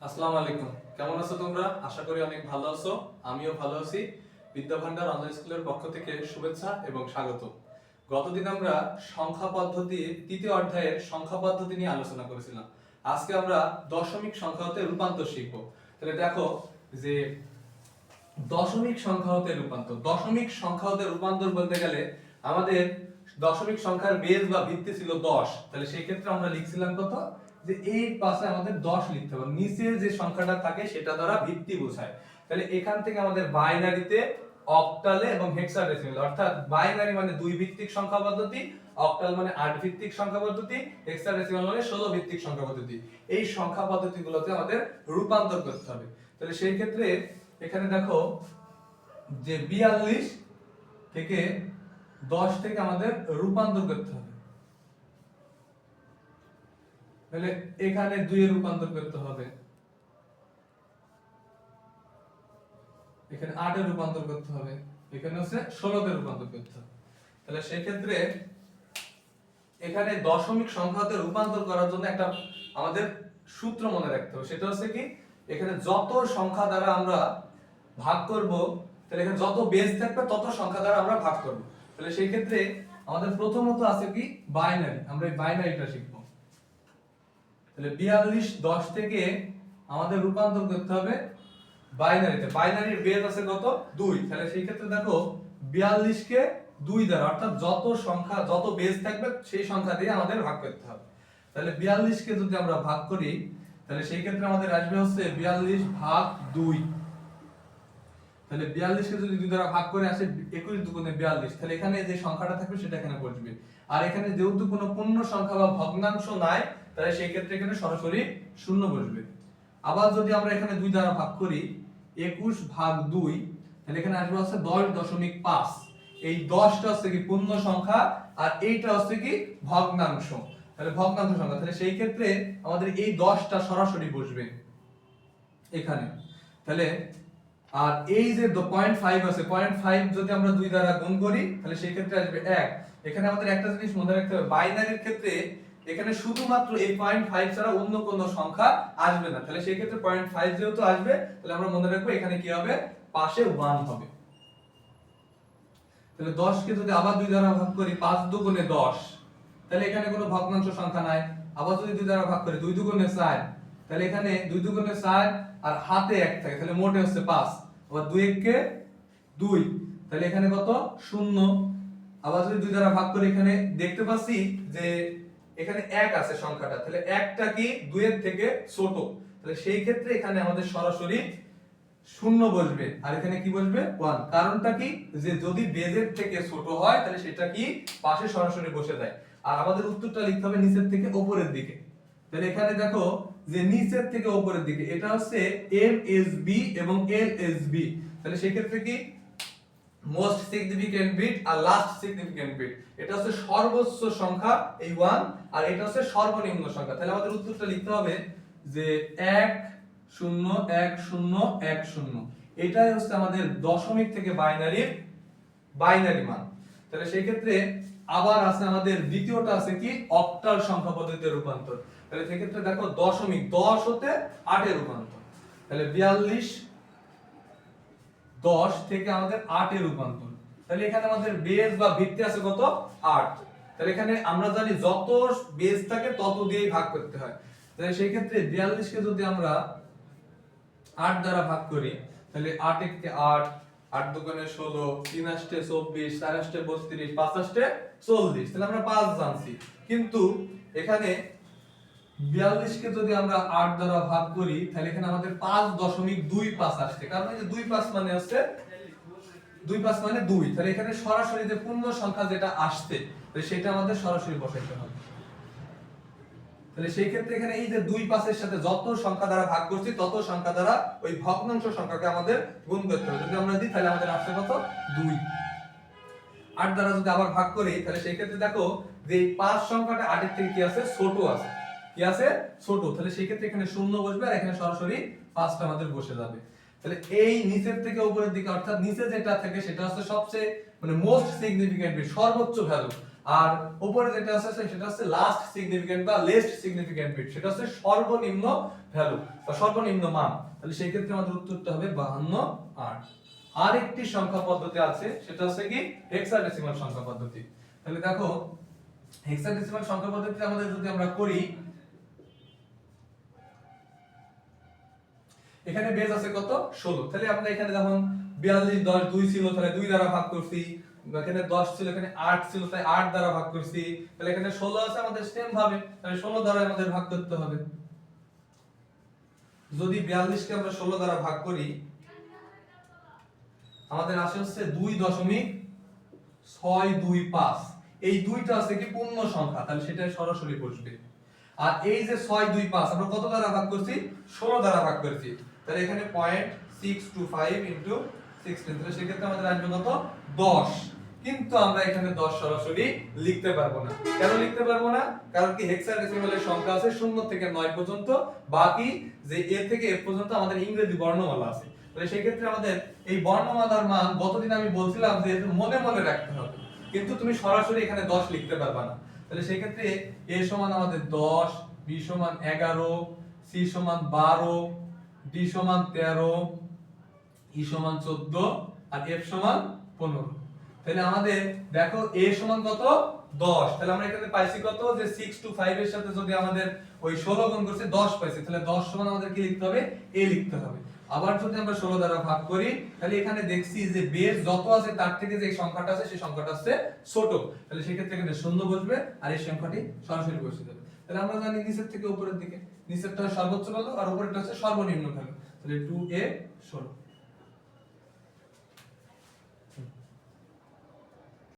আসসালামু আলাইকুম। কেমন আছো তোমরা? আশা করি অনেক ভালো আছো। আমিও ভালো আছি। বিদ্যা ভান্ডার অনলাইন স্কুলের পক্ষ থেকে শুভেচ্ছা এবং স্বাগত। গতদিন আমরা সংখ্যা পদ্ধতি, তৃতীয় অধ্যায়ের সংখ্যা পদ্ধতি নিয়ে আলোচনা করেছিলাম। আজকে আমরা দশমিক সংখ্যা হতে রূপান্তর শিখব। তাহলে দেখো যে দশমিক সংখ্যা হতে রূপান্তর। দশমিক সংখ্যা হতে রূপান্তর বলতে গেলে আমাদের দশমিক সংখ্যার বেজ বা ভিত্তি ছিল দশ। তাহলে সেই ক্ষেত্রে আমরা লিখছিলাম কত? যে এই পাশে আমাদের দশ লিখতে হবে। নিচে যে সংখ্যাটা থাকে, সেটা দ্বারা ভিত্তি বোঝায়। তাহলে এখান থেকে আমাদের বাইনারিতে অক্টালে এবং হেক্সাডেসিমাল, অর্থাৎ বাইনারি মানে দুই ভিত্তিক সংখ্যা পদ্ধতি, অক্টাল মানে আট ভিত্তিক সংখ্যা পদ্ধতি, হেক্সাডেসিমাল মানে ষোলো ভিত্তিক সংখ্যা পদ্ধতি। এই সংখ্যা পদ্ধতিগুলোতে আমাদের রূপান্তর করতে হবে। তাহলে সেই ক্ষেত্রে এখানে দেখো যে বিয়াল্লিশ থেকে দশ থেকে আমাদের রূপান্তর করতে হবে। তাহলে এখানে দুই দুইয়ে রূপান্তর করতে হবে। এখানে আট আটে রূপান্তর করতে হবে, এখানে হচ্ছে ষোলোতে রূপান্তর করতে হবে। তাহলে সেক্ষেত্রে এখানে দশমিক সংখ্যাতে রূপান্তর করার জন্য একটা আমাদের সূত্র মনে রাখতে হবে। সেটা হচ্ছে কি, এখানে যত সংখ্যা দ্বারা আমরা ভাগ করব, তাহলে এখানে যত বেস থাকবে, তত সংখ্যা দ্বারা আমরা ভাগ করব। তাহলে সেই ক্ষেত্রে আমাদের প্রথমত আছে কি বাইনারি আমরা এই বাইনারিটা শিখব। তাহলে বিয়াল্লিশ, দশ থেকে আমাদের রূপান্তর করতে হবে বাইনারিতে। বাইনারির বেস আছে কত? দুই। তাহলে সেই ক্ষেত্রে দেখো, বিয়াল্লিশ কে দুই দ্বারা, অর্থাৎ যত সংখ্যা, যত বেজ থাকবে, সেই সংখ্যা দিয়ে আমাদের ভাগ করতে হবে। তাহলে বিয়াল্লিশ কে যদি আমরা ভাগ করি, তাহলে সেই ক্ষেত্রে আমাদের আসবে হচ্ছে বিয়াল্লিশ ভাগ দুই। তাহলে বিয়াল্লিশ কে যদি দুই দ্বারা ভাগ করে আসে একুশ দুগুণে বিয়াল্লিশ, তাহলে এখানে যে সংখ্যাটা থাকবে সেটা এখানে বসবে। আর এখানে যেহেতু কোনো পূর্ণ সংখ্যা বা ভগ্নাংশ নাই তাহলে সেই ক্ষেত্রে এখানে সরাসরি শূন্য বসবে। আবার যদি আমরা এখানে দুই দ্বারা ভাগ করি, একুশ ভাগ দুই, তাহলে এখানে আসবে হচ্ছে দশ দশমিক পাঁচ। এই দশটা হচ্ছে কি পূর্ণ সংখ্যা, আর এইটা হচ্ছে কি ভগ্নাংশ। তাহলে ভগ্নাংশ সংখ্যা, তাহলে সেই ক্ষেত্রে আমাদের এই দশটা সরাসরি বসবে এখানে। তাহলে, আর এই যে পয়েন্ট ফাইভ আছে পয়েন্ট ফাইভ যদি আমরা দুই দ্বারা গুণ করি, তাহলে সেই ক্ষেত্রে আসবে এক। এখানে আমাদের একটা জিনিস মনে রাখতে হবে বাইনারির ক্ষেত্রে এখানে শুধুমাত্র এই পয়েন্ট ফাইভ ছাড়া অন্য কোনো সংখ্যা আসবে না। তাহলে সেই ক্ষেত্রে পয়েন্ট ফাইভ যেহেতু আসবে, তাহলে আমরা মনে রাখব এখানে কি হবে? পাশে ওয়ান হবে। তাহলে দশ কে যদি আবার দুই দ্বারা ভাগ করি, পাঁচ দুগুণে দশ, তাহলে এখানে কোনো ভগ্নাংশ সংখ্যা নাই। আবার যদি দুই দ্বারা ভাগ করি, দুই দুগুণে চার, তাহলে এখানে দুই দুগুণে চার আর হাতে এক থাকে, তাহলে মোটে হচ্ছে পাঁচ। আবার দুই এককে দুই, তাহলে এখানে কত? শূন্য। আবার যদি দুই দ্বারা ভাগ করি, এখানে দেখতে পাচ্ছি যে এখানে এক আছে সংখ্যাটা, তাহলে একটা কি দুইয়ের থেকে ছোট? তাহলে সেই ক্ষেত্রে এখানে আমাদের সরাসরি শূন্য বসবে। আর এখানে কি বসবে? ওয়ান কারণটা কি? যে যদি বেজের থেকে ছোট হয়, তাহলে সেটা কি? পাশে সরাসরি বসে যায়। আর আমাদের উত্তরটা লিখতে হবে নিচের থেকে উপরের দিকে। তাহলে এখানে দেখো যে নিচের থেকে উপরের দিকে, এটা হচ্ছে এম এস বি এবং এল এস বি তাহলে সেক্ষেত্রে কি? মোস্ট সিগনিফিকেন্ট বিট আর লাস্ট সিগনিফিকেন্ট বিট এটা হচ্ছে সর্বোচ্চ সংখ্যা এই ওয়ান আর এটা হচ্ছে সর্বনিম্ন সংখ্যা। তাহলে আমাদের উত্তরটা লিখতে হবে যে এক শূন্য এক শূন্য এক শূন্য। এটাই হচ্ছে আমাদের দশমিক থেকে বাইনারির বাইনারি মান। তাহলে সেই ক্ষেত্রে আবার আছে আমাদের দ্বিতীয়টা আছে কি? অক্টাল সংখ্যা পদ্ধতিতে রূপান্তর। তাহলে সেক্ষেত্রে দেখো দশমিক দশ হতে আটে রূপান্তর। তাহলে বিয়াল্লিশ দশ থেকে আমাদের আটে রূপান্তর। তাহলে এখানে আমাদের বেস বা ভিত্তি আছে কত? আট। তাহলে এখানে আমরা জানি যত বেস থাকে তত দিয়েই ভাগ করতে হয়। তাহলে সেই ক্ষেত্রে বিয়াল্লিশকে যদি আমরা আট দ্বারা ভাগ করি, তাহলে আট এককে আট আট দোকানে ষোলো, তিন আষ্টে চব্বিশ, চার আষ্টে বত্রিশ, পাঁচ আষ্টে চল্লিশ। তাহলে আমরা পাঁচ জানছি। কিন্তু এখানে বিয়াল্লিশকে যদি আমরা আট দ্বারা ভাগ করি, তাহলে এখানে আমাদের পাঁচ দশমিক দুই পাঁচ আসছে। কারণ এই যে দুই পাঁচ মানে দুই পাঁচ মানে দুই। তাহলে এখানে সরাসরি যে পূর্ণ সংখ্যা যেটা আসছে সেটা আমাদের সরাসরি বসাইতে হবে। তাহলে সেই ক্ষেত্রে এখানে এই যে দুই সাথে যত সংখ্যা দ্বারা ভাগ করছি, তত সংখ্যা দ্বারা ওই ভগ্নাংশ সংখ্যাকে আমাদের গুণ করতে হবে। যদি আমরা দিই, তাহলে আমাদের আসছে কত? দুই। আট দ্বারা যদি আবার ভাগ করি, তাহলে সেই ক্ষেত্রে দেখো যে পাঁচ সংখ্যাটা আটের থেকে কি আছে? ছোট আছে। কি আছে? ছোট। তাহলে সেই ক্ষেত্রে এখানে শূন্য বসবে আর এখানে সরাসরি পাঁচটা আমাদের বসে যাবে। তাহলে এই নিচের থেকে উপরের দিকে, অর্থাৎ নিচে যেটা থাকে সেটা হচ্ছে সবচেয়ে মানে মোস্ট সিগনিফিকেন্ট সর্বোচ্চ ভ্যালু আর উপরে যেটা আছে সেটা হচ্ছে লাস্ট সিগনিফিক্যান্ট বা লেস্ট সিগনিফিক্যান্ট বিট সেটা হচ্ছে সর্বনিম্ন ভ্যালু বা সর্বনিম্ন মান। তাহলে সেই ক্ষেত্রে আমাদের উত্তরটা হবে 52 আট। আরেকটি সংখ্যা পদ্ধতি আছে, সেটা হচ্ছে কি? হেক্সাডেসিমাল সংখ্যা পদ্ধতি। তাহলে দেখো হেক্সাডেসিমাল সংখ্যা পদ্ধতিতে আমাদের যদি আমরা করি এখানে বেজ আছে কত? 16 তাহলে আমরা এখানে যখন 42 10 2 ছিল, তাহলে 2 দ্বারা ভাগ করছি। এখানে 10 ছিল, এখানে 8 ছিল, তাই 8 দ্বারা ভাগ করছি। তাহলে এখানে 16 আছে আমাদের সেম ভাবে, তাহলে 16 দ্বারা আমাদের ভাগ করতে হবে। যদি 42 কে আমরা 16 দ্বারা ভাগ করি, আমাদের আসে হচ্ছে 2 দশমিক 6 2 5 এই দুইটা আছে কি পূর্ণ সংখ্যা, তাহলে সেটা সরাসরি বসবে। আর এই যে 6 2 5 আমরা কত দ্বারা ভাগ করছি? 16 দ্বারা ভাগ করছি। তাহলে এখানে point six two five into sixteen তাহলে সেক্ষেত্রে আমাদের আসবে কত? দশ। কিন্তু আমরা এখানে দশ সরাসরি লিখতে পারব না। কেন লিখতে পারব না? কারণ কি সংখ্যা আছে শূন্য থেকে নয় পর্যন্ত। বাকি যে এ থেকে পর্যন্ত আমাদের ইংরেজি বর্ণমালা আছে। তাহলে সেই ক্ষেত্রে আমাদের এই বর্ণমালার মান গতদিন আমি বলছিলাম যে মনে মনে রাখতে হবে। কিন্তু তুমি সরাসরি এখানে দশ লিখতে পারবা না। তাহলে সেই ক্ষেত্রে এ সমান আমাদের দশ, বি সমান এগারো, সি সমান বারো ডি সমান তেরো, ই সমান চোদ্দ আর এফ সমান পনেরো। তাহলে আমাদের দেখো এ সমান কত? দশ। তাহলে আমরা এখানে পাইছি কত? যে সিক্স টু ফাইভ এর সাথে যদি আমাদের ওই ষোলো গুণ করছে, দশ পাইছি, তাহলে দশ সমান আমাদের কি লিখতে হবে? এ লিখতে হবে। আবার যদি আমরা ষোলো দ্বারা ভাগ করি, তাহলে এখানে দেখছি যে বেস যত আছে তার থেকে যে সংখ্যাটা আছে, সেই সংখ্যাটা হচ্ছে ছোট। তাহলে সেক্ষেত্রে এখানে শূন্য বসবে আর এই সংখ্যাটি সরাসরি বসে যাবে। তাহলে আমরা জানি নিচের থেকে উপরের দিকে। নিচেরটা সর্বোচ্চ ভ্যালু আর উপরেরটা হচ্ছে সর্বনিম্ন ভ্যালু। তাহলে টু এ ষোলো।